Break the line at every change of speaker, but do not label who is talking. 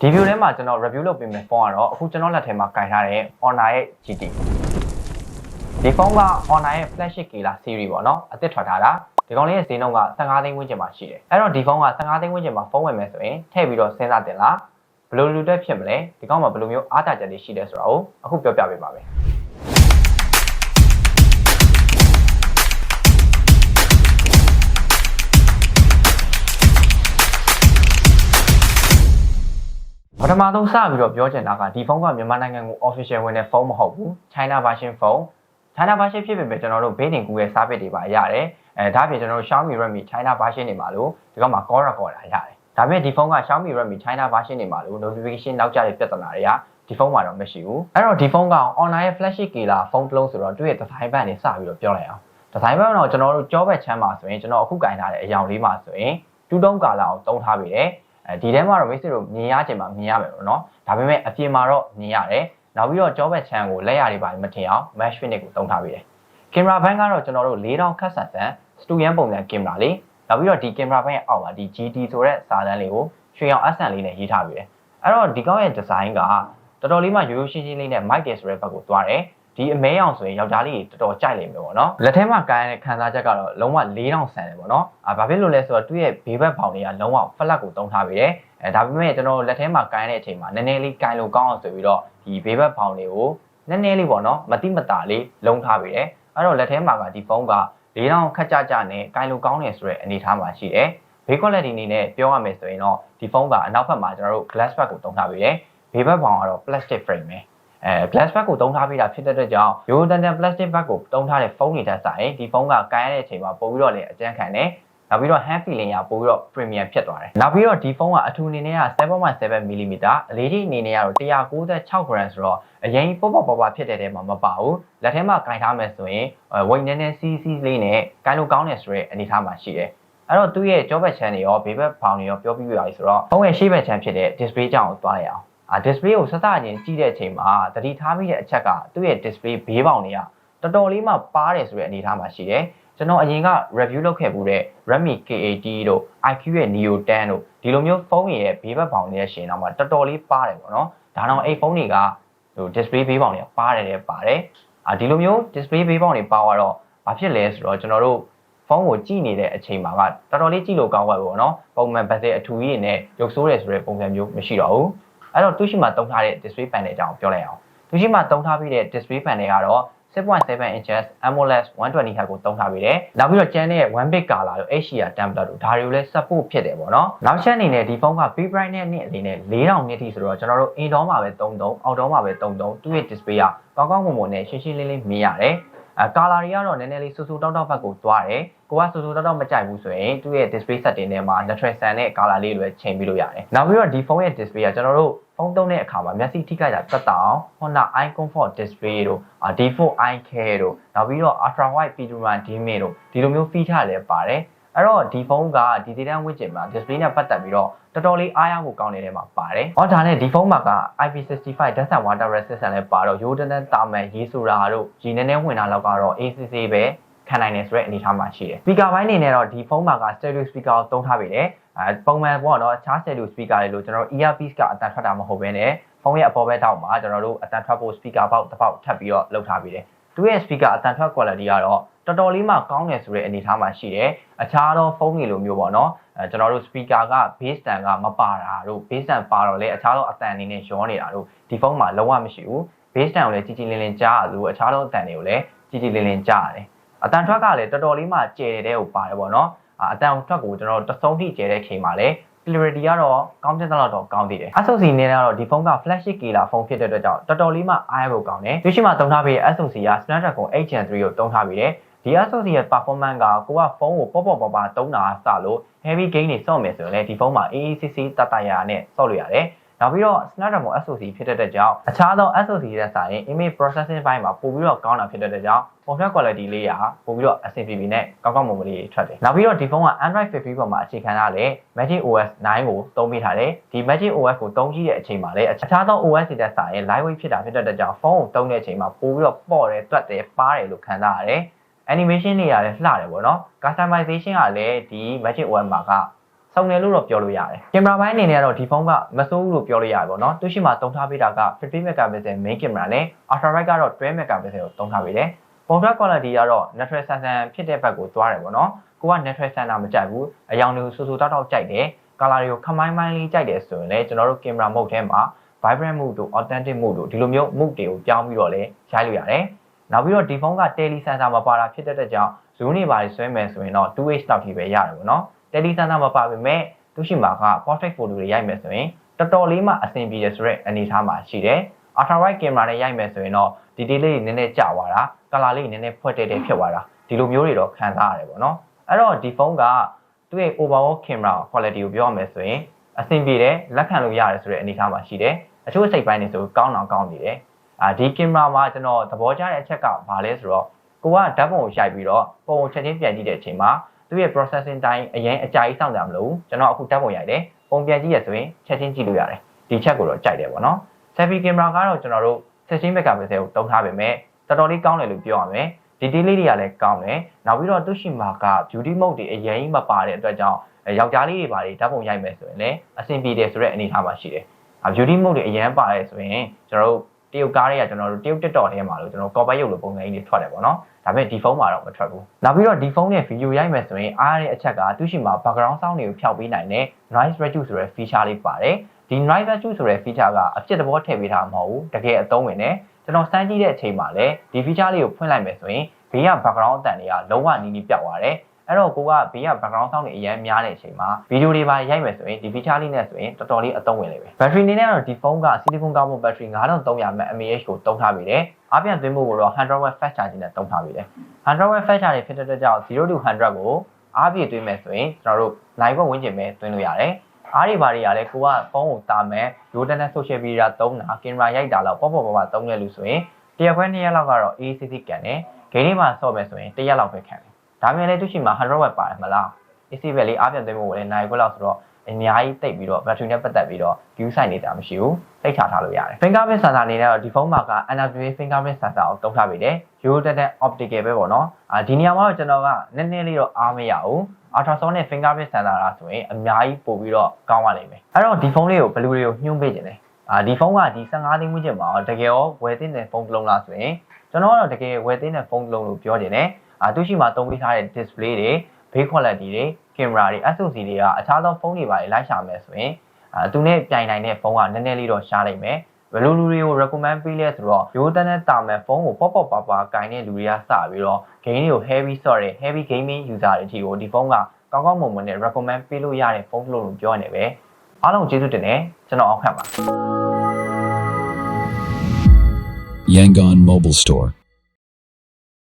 ဒီ view ထဲမှာကျွန်တော် review လုပ်ပေးမယ့်ဖုန်းကတော့အခုကျွန်တော်လက်ထဲမှာကင်ထားတဲ့ Honor ရဲ့ GT ဒီဖုန်းက Honor ရဲ့ flagship Killer series ပေါ့နော်အသစ်ထွက်ထားတာဒီကောင်လေးရဲ့ဈေးနှုန်းက15သိန်းဝန်းကျင်မှာရှိတယ်အဲ့တော့ဒီဖုန်းက15သိန်းဝန်းကျင်မှာဖုန်းဝယ်မယ်ဆိုရင်ထည့်ပြီးတော့စဉ်းစားတင်လားဘယ်လိုလူတက်ဖြစ်မလဲဒီကောင်မှာဘယ်လိုမျိုးအားတာချက်တွေရှိတယ်ဆိုတာကိုအခုပြောပြပေးပါမယ် ပထမဆုံးစပြီးတော့ပြောချင်တာကဒီဖုန်းကမြန်မာနိုင်ငံကို official ဝင်တဲ့ဖုန်းမဟုတ်ဘူး China version ဖုန်း China version ဖြစ်ပေမဲ့ကျွန်တော်တို့ Beijing Google service တွေပါရတယ်အဲဒါပြင်ကျွန်တော်တို့ Xiaomi Redmi China version တွေမှာလို့ဒီကောင်မှာ call record တာရတယ်ဒါပေမဲ့ဒီဖုန်းက Xiaomi Redmi China version တွေမှာလို့ notification နောက်ကျတဲ့ပြဿနာတွေကဒီဖုန်းမှာတော့မရှိဘူးအဲ့တော့ဒီဖုန်းက online ရဲ့ flagship killer ဖုန်းတစ်လုံးဆိုတော့သူ့ရဲ့ design ဘက်နဲ့စပြီးတော့ပြောလိုက်အောင် design ဘက်ကတော့ကျွန်တော်တို့ကြောဘက်ချမ်းမှာဆိုရင်ကျွန်တော်အခုကင်ထားတဲ့အယောင်လေးမှာဆိုရင်တူတုံးကာလာကိုတုံးထားပြီးတယ် အဲဒီထဲမှာတော့မိတ်ဆွေတို့မြင်ရချင်မှမြင်ရမယ်ပေါ့နော်ဒါပေမဲ့အပြင်မှာတော့မြင်ရတယ်နောက်ပြီးတော့ကြောဘက်ချမ်းကိုလက်ရတွေပါမထင်အောင် mesh finish ကိုတုံးထားပြီးတယ်ကင်မရာဘန်းကတော့ကျွန်တော်တို့၄000ခတ်ဆန်ဆန်စတူယန်ပုံစံကင်မရာလေးနောက်ပြီးတော့ဒီကင်မရာဘန်းရဲ့အောက်မှာဒီ GT ဆိုတဲ့စာတန်းလေးကိုရွှေရောင် accent လေးနဲ့ရေးထားပြီးတယ်အဲ့တော့ဒီကောင်းရဲ့ design ကတော်တော်လေးမှရိုးရိုးရှင်းရှင်းလေးနဲ့ mic တယ်ဆိုတဲ့ဘက်ကိုသွားတယ် ဒီအမဲအောင်ဆိုရင်ယောက်ျားလေးတော်တော်ကြိုက်လိမ့်မယ်ပေါ့နော်လက်ထဲမှာကိုင်းရတဲ့ခံစားချက်ကတော့လုံးဝ4000ဆန်တယ်ပေါ့နော်အာဘာဖြစ်လို့လဲဆိုတော့သူ့ရဲ့ဘေးဘက်ဘောင်တွေကလုံးဝ flat ကိုတုံးထားပြီးတယ်အဲဒါပေမဲ့ကျွန်တော်လက်ထဲမှာကိုင်းတဲ့အချိန်မှာနည်းနည်းလေးကိုင်းလို့ကောင်းအောင်ဆိုပြီးတော့ဒီဘေးဘက်ဘောင်တွေကိုနည်းနည်းလေးပေါ့နော်မတိမတာလေးလုံးထားပြီးတယ်အဲ့တော့လက်ထဲမှာကဒီဖုန်းက4000ခက်ကြကြနဲ့ကိုင်းလို့ကောင်းတယ်ဆိုတဲ့အနေအထားမှာရှိတယ်ဘေး quality အနေနဲ့ပြောရမယ်ဆိုရင်တော့ဒီဖုန်းကအနောက်ဘက်မှာကျွန်တော်တို့ glass back ကိုတုံးထားပြီးတယ်ဘေးဘက်ဘောင်ကတော့ plastic frame ပဲ အဲ glass back ကိုတုံးထားပေးတာဖြစ်တဲ့အတွက်ကြောင့်ရိုးတန်တန် plastic back ကိုတုံးထားတဲ့ဖုန်းတွေတက်ဆိုင်ဒီဖုန်းကကိုင်းရတဲ့အချိန်မှာပို့ပြီးတော့လည်းအကျန်းခံတယ်နောက်ပြီးတော့ hand feeling ကပို့ပြီးတော့ premium ဖြစ်သွားတယ်နောက်ပြီးတော့ဒီဖုန်းကအထူအနေနဲ့က7.7 mm အလေးကြီးအနေနဲ့ကတော့196 gram ဆိုတော့အရင်ပေါ့ပေါ့ပေါ့ပေါ့ဖြစ်တဲ့တဲမှာမပါဘူးလက်ထဲမှာကင်ထားမယ်ဆိုရင်ဝိတ်နည်းနည်းစီးစီးလေးနဲ့ကင်လို့ကောင်းတယ်ဆိုတဲ့အနေအထားမှာရှိတယ်အဲ့တော့သူ့ရဲ့ကြောဘက်ချမ်းတွေရောဘေးဘက်ဘောင်တွေရောပြောပြီးရပြီဆိုတော့ဖုန်းရဲ့ရှေ့ဘက်ချမ်းဖြစ်တဲ့ display ကြောင့်သွားရအောင်အာ display ကိုဆက်စချင်းကြည့်တဲ့အချိန်မှာတတိထားမိတဲ့အချက်ကသူ့ရဲ့ display ဘေးပေါင်တွေကတော်တော်လေးမှပါတယ်ဆိုတဲ့အနေအထားမှာရှိတယ်ကျွန်တော်အရင်က review လုပ်ခဲ့မှုတဲ့ Redmi K80 တို့ IQ ရဲ့ Neo 10တို့ဒီလိုမျိုးဖုန်းတွေရဲ့ဘေးဘက်ဘောင်တွေရဲ့ရှင်တော့မှတော်တော်လေးပါတယ်ပေါ့နော်ဒါတော့အဲ့ဖုန်းတွေကဟို display ဘေးဘောင်တွေကပါတယ်တယ်ပါတယ်အာဒီလိုမျိုး display ဘေးဘောင်တွေပါတော့ဘာဖြစ်လဲဆိုတော့ကျွန်တော်တို့ဖုန်းကိုကြည့်နေတဲ့အချိန်မှာကတော်တော်လေးကြည့်လို့ကောင်းပါဘူးပေါ့နော်ပုံမှန်ဘတ်စဲအထူကြီးနဲ့ရုပ်ဆိုးတယ်ဆိုတဲ့ပုံစံမျိုးမရှိတော့ဘူး အဲ့တော့သူရှိမှတုံးထားတဲ့ display panel အကြောင်းပြောလိုက်အောင်သူရှိမှတုံးထားပြီးတဲ့ display panel ကတော့6.7 inches AMOLED 120 Hz ကိုသုံးထားပေးတယ်။နောက်ပြီးတော့ကျန်တဲ့1 bit color တို့ HDR template တို့ဒါတွေကိုလည်း support ဖြစ်တယ်ပေါ့နော်။နောက်ချက်အနေနဲ့ဒီဖုန်းက peak brightness နဲ့အနေနဲ့4000 nit ထိဆိုတော့ကျွန်တော်တို့ indoor မှာပဲသုံးသုံး outdoor မှာပဲသုံးသုံးသူ့ရဲ့ display ကကောင်းကောင်းမွန်မွန်နဲ့ရှင်းရှင်းလင်းလင်းမြင်ရတယ်။အဲကာလာတွေကတော့နည်းနည်းလေးဆူဆူတောက်တောက်ဘက်ကိုသွားတယ်။ ကိုကဆူဆူတောက်တောက်မကြိုက်ဘူးဆိုရင်သူ့ရဲ့ display setting ထဲမှာ natural sun နဲ့ color လေးတွေချိန်ပြီးလို့ရတယ်။နောက်ပြီးတော့ဒီဖုန်းရဲ့ display ကကျွန်တော်တို့ဖုန်းသုံးတဲ့အခါမှာမျက်စိထိခိုက်တာတက်တာအောင် Honda Eye Comfort Display တို့ D4 Eye Care တို့နောက်ပြီးတော့ Ultra Wide Panorama Image တို့ဒီလိုမျိုး feature လည်းပါတယ်အဲ့တော့ဒီဖုန်းကဒီဒေတာဝင့်ကျင်မှာ display နဲ့ပတ်သက်ပြီးတော့တော်တော်လေးအားရဖို့ကောင်းနေတဲ့မှာပါတယ်။ဟောဒါနဲ့ဒီဖုန်းမှာက IP65 Dust and Water Resistant လည်းပါတော့ရိုးတန်းတန်းတာမန်ရေးဆိုတာတို့ရေနည်းနည်းဝင်တာလောက်ကတော့ ACC ပဲ ခံနိုင်တယ်ဆိုတဲ့အနေအထားမှာရှိတယ်။ speaker ဘိုင်းနေနဲ့တော့ဒီဖုန်းမှာက stereo speaker ကိုသုံးထားပြီလေ။အဲပုံမှန်ပေါ့နော်ချား stereo speaker တွေလို့ကျွန်တော်တို့ earpiece ကအတန်ထွက်တာမဟုတ်ဘဲနဲ့ဖုန်းရဲ့အပေါ်ဘက်တောက်မှာကျွန်တော်တို့အတန်ထွက်ဖို့ speaker ပေါက်တစ်ပေါက်ထပ်ပြီးတော့လုပ်ထားပြီးတယ်။သူရဲ့ speaker အတန်ထွက် quality ကတော့တော်တော်လေးမှကောင်းတယ်ဆိုတဲ့အနေအထားမှာရှိတယ်။အခြားသောဖုန်းတွေလိုမျိုးပေါ့နော်။အဲကျွန်တော်တို့ speaker က bass stand ကမပါတာတို့ bass stand ပါတော့လေအခြားသောအတန်အနေနဲ့ရောနေတာတို့ဒီဖုန်းမှာလုံးဝမရှိဘူး။ bass stand ကိုလည်းကြီးကြီးလင်းလင်းကြားရလို့အခြားသောအတန်တွေကိုလည်းကြီးကြီးလင်းလင်းကြားရတယ်။ အတန်ထွက်ကလည်းတော်တော်လေးမှကျယ်တဲ့ကိုပါတယ်ပေါ့နော်။အတန်ထွက်ကိုကျွန်တော်တို့တဆုံးထိကျယ်တဲ့ချိန်မှာလည်း clarity ကတော့ကောင်းတဲ့တော့တော့ကောင်းသေးတယ်။ SoC နဲ့ကတော့ဒီဖုန်းက flagship killer ဖုန်းဖြစ်တဲ့အတွက်ကြောင့်တော်တော်လေးမှအားရဖို့ကောင်းတယ်။ဒီရှိမှတုံးထားပြီး SoC က Snapdragon 8 Gen 3ကိုတုံးထားပြီးတယ်။ဒီ SoC ရဲ့ performance ကကိုကဖုန်းကိုပေါ့ပေါ့ပါပါတုံးတာစလို့ heavy gain တွေစော့မယ်ဆိုရင်လည်းဒီဖုန်းမှာ AACC တတရာနဲ့စော့လို့ရတယ်။ နောက်ပြီးတော့ Snapdragon SoC ဖြစ်တဲ့အတွက်ကြောင့်အခြားသော SoC တွေစာရင် image processing ဘိုင်းမှာပို့ပြီးတော့ကောင်းတာဖြစ်တဲ့အတွက်ကြောင့် performance quality လေးရာပို့ပြီးတော့ SCPP နဲ့ကောင်းကောင်းမွန်မွန်လေးထွက်တယ်။နောက်ပြီးတော့ဒီဖုန်းက Android 15ပေါ်မှာအခြေခံထားတဲ့ Magic OS 9ကိုသုံးပေးထားတယ်။ဒီ Magic OS ကိုသုံးကြည့်တဲ့အချိန်မှာလည်းအခြားသော OS တွေတက်စာရင် lightweight ဖြစ်တာဖြစ်တဲ့အတွက်ကြောင့်ဖုန်းကိုသုံးတဲ့အချိန်မှာပို့ပြီးတော့ပေါ့တယ်၊တွတ်တယ်၊ပါတယ်လို့ခံစားရတယ်။ animation တွေကလည်းလှတယ်ပေါ့နော် customization ကလည်းဒီ Magic OS မှာက စုံတယ်လို့တော့ပြောလို့ရတယ်ကင်မရာပိုင်းအနေနဲ့ကတော့ဒီဖုန်းကမစိုးဘူးလို့ပြောလို့ရတယ်ပေါ့နော်သူရှိမှတုံးထားပေးတာက50 megapixel main camera နဲ့ ultra wide ကတော့12 megapixel ကိုတုံးထားပေးတယ်ပုံထွက် quality ကတော့ natural sunset ဖြစ်တဲ့ဘက်ကိုသွားတယ်ပေါ့နော်ကိုက natural sunset မကြိုက်ဘူးအယောင်တွေကိုဆူဆူတောက်တောက်ကြိုက်တယ် color တွေကိုခမိုင်းမိုင်းလေးကြိုက်တယ်ဆိုရင်လည်းကျွန်တော်တို့ camera mode ထဲမှာ vibrant mode တို့ authentic mode တို့ဒီလိုမျိုး mode တွေကိုပြောင်းပြီးတော့လည်းရိုက်လို့ရတယ်နောက်ပြီးတော့ဒီဖုန်းက tele sensor မပါတာဖြစ်တဲ့အတွက်ကြောင့် zoom တွေပါဆွဲမယ်ဆိုရင်တော့ 2h လောက်ထိပဲရတယ်ပေါ့နော် tele sensor မပါပေမဲ့သူရှိမှာက portrait photo တွေရိုက်မယ်ဆိုရင်တော်တော်လေးမှအဆင်ပြေတယ်ဆိုတော့အနေအထားမှာရှိတယ် ultra wide camera နဲ့ရိုက်မယ်ဆိုရင်တော့ detail လေးတွေနည်းနည်းကျသွားတာ color လေးတွေနည်းနည်းဖွက်တဲ့တဲ့ဖြစ်သွားတာဒီလိုမျိုးတွေတော့ခံစားရတယ်ပေါ့နော်အဲ့တော့ဒီဖုန်းကသူ့ရဲ့ overall camera quality ကိုပြောရမယ်ဆိုရင်အဆင်ပြေတယ်လက်ခံလို့ရတယ်ဆိုတဲ့အနေအထားမှာရှိတယ်အချို့စိတ်ပိုင်းတွေဆိုကောင်းတော့ကောင်းနေတယ်အာဒီကင်မရာမှာကျွန်တော်သဘောကျတဲ့အချက်ကဘာလဲဆိုတော့ကိုကဓာတ်ပုံကိုရိုက်ပြီးတော့ပုံကိုချက်ချင်းပြန်ကြည့်တဲ့အချိန်မှာ သူ့ရဲ့ processing time အရင်အကြာကြီးစောင့်ကြမလို့ကျွန်တော်အခုဓာတ်ပုံရိုက်တယ်ပုံပြန်ကြည့်ရဆိုရင်ချက်ချင်းကြည့်လို့ရတယ်ဒီချက်ကိုတော့ကြိုက်တယ်ပေါ့နော် selfie camera ကတော့ကျွန်တော်တို့ 16 megapixel ကိုတုံးထားပေမဲ့တော်တော်လေးကောင်းတယ်လို့ပြောရမယ်ဒီဒီလေးတွေကလည်းကောင်းတယ်နောက်ပြီးတော့သူရှိမှာက beauty mode တွေအရင်မပါတဲ့အတွက်ကြောင့်ယောက်ျားလေးတွေပါတွေဓာတ်ပုံရိုက်မယ်ဆိုရင်လည်းအဆင်ပြေတယ်ဆိုတဲ့အနေအထားမှာရှိတယ်။ beauty mode တွေအရင်ပါတယ်ဆိုရင်ကျွန်တော်တို့ တရုတ်ကားတွေကကျွန်တော်တို့တရုတ် TikTok ထဲမှာလို့ကျွန်တော်ကော်ပိုက်ရုပ်လိုပုံစံကြီးတွေထွက်တယ်ပေါ့နော်။ဒါပေမဲ့ဒီဖုန်းမှာတော့မထွက်ဘူး။နောက်ပြီးတော့ဒီဖုန်းရဲ့ဗီဒီယိုရိုက်မယ်ဆိုရင်အားရတဲ့အချက်ကသူရှိမှာ background sound တွေကိုဖျောက်ပေးနိုင်တဲ့ noise reduce ဆိုတဲ့ feature လေးပါတယ်။ဒီ noise reduce ဆိုတဲ့ feature ကအဖြစ်သဘောထည့်ပေးတာမဟုတ်ဘူး။တကယ်အသုံးဝင်တယ်။ကျွန်တော်စမ်းကြည့်တဲ့အချိန်မှာလည်းဒီ feature လေးကိုဖွင့်လိုက်မယ်ဆိုရင်ဘေးက background အတန်တွေကလုံးဝနီးနီးပြောက်သွားတယ်။ အဲ့တော့ကိုကဘေးက background sound တွေအရင်များတဲ့အချိန်မှာဗီဒီယိုတွေပါရိုက်မယ်ဆိုရင်ဒီ feature လေးနဲ့ဆိုရင်တော်တော်လေးအသုံးဝင်လိမ့်မယ်။ battery အနေနဲ့ကတော့ဒီဖုန်းက silicon carbon battery 9300 mAh ကိုသုံးထားပြီးတယ်။အားပြန်သွင်းဖို့ကိုတော့100 watt fast charging နဲ့သုံးထားပြီးတယ်။100 watt fast charging ဖြစ်တဲ့အတွက်ကြောင့်0 to 100ကိုအားပြည့်သွင်းမယ်ဆိုရင်ကျွန်တော်တို့နိုင်ဘက်ဝန်းကျင်ပဲသွင်းလို့ရတယ်။အားတွေဘာတွေကလည်းကိုကဖုန်းကိုတာမယ်ရိုးတန်းတဲ့ social media သုံးတာကင်မရာရိုက်တာလောက်ပေါ့ပေါ့ပေါ့ပေါ့သုံးရလို့ဆိုရင်တရက်ခွဲနှစ်ရက်လောက်ကတော့ ACC ကန်တယ်ဂိမ်းလေးမှာဆော့မယ်ဆိုရင်တရက်လောက်ပဲခံတယ် ဒါမှမဟုတ်လည်းသူရှိမှာ100 watt ပါတယ်မလား AC ပဲလေးအားပြန်သွင်းဖို့လည်းနိုင်ခွက်လောက်ဆိုတော့အများကြီးတိတ်ပြီးတော့ battery နဲ့ပတ်သက်ပြီးတော့ view site နေတာမရှိဘူးတိတ်ချထားလို့ရတယ် fingerprint sensor အနေနဲ့တော့ဒီဖုန်းမှာက NFC fingerprint sensor ကိုတုံးထားပေးတယ်ရိုးတက်တဲ့ optical ပဲပေါ့နော်အာဒီနေရာမှာတော့ကျွန်တော်ကနည်းနည်းလေးတော့အားမရဘူး ultrasonic fingerprint sensor လားဆိုရင်အများကြီးပို့ပြီးတော့ကောင်းပါလိမ့်မယ်အဲ့တော့ဒီဖုန်းလေးကိုဘယ်လိုတွေကိုညှို့ပေးခြင်းလဲအာဒီဖုန်းကဒီ15သိန်းဝန်းကျင်မှာတကယ်ရောဝယ်သင့်တဲ့ဖုန်းတစ်လုံးလားဆိုရင်ကျွန်တော်ကတော့တကယ်ဝယ်သင့်တဲ့ဖုန်းတစ်လုံးလို့ပြောနေတယ် အာသူရှိမှာသုံးပေးထားတဲ့ display တွေ base quality တွေကင်မရာတွေ SoC တွေကအခြားသောဖုန်းတွေပါလိုက်ရှာမယ်ဆိုရင်အာသူနဲ့ပြိုင်နိုင်တဲ့ဖုန်းကနည်းနည်းလေးတော့ရှားနိုင်မယ်ဘယ်လိုလူတွေကို recommend ပေးလဲဆိုတော့ရိုးတန်းတဲ့တာမယ်ဖုန်းကိုပေါ့ပေါ့ပါပါကင်တဲ့လူတွေကစပြီးတော့ game တွေကို heavy sort တဲ့ heavy gaming user တွေအထိကိုဒီဖုန်းကကောင်းကောင်းမွန်မွန်နဲ့ recommend ပေးလို့ရတဲ့ဖုန်းလို့ပြောနေပဲအားလုံးကျေးဇူးတင်တယ်ကျွန်တော်အောင်ခန့်ပါ
Yangon Mobile Store.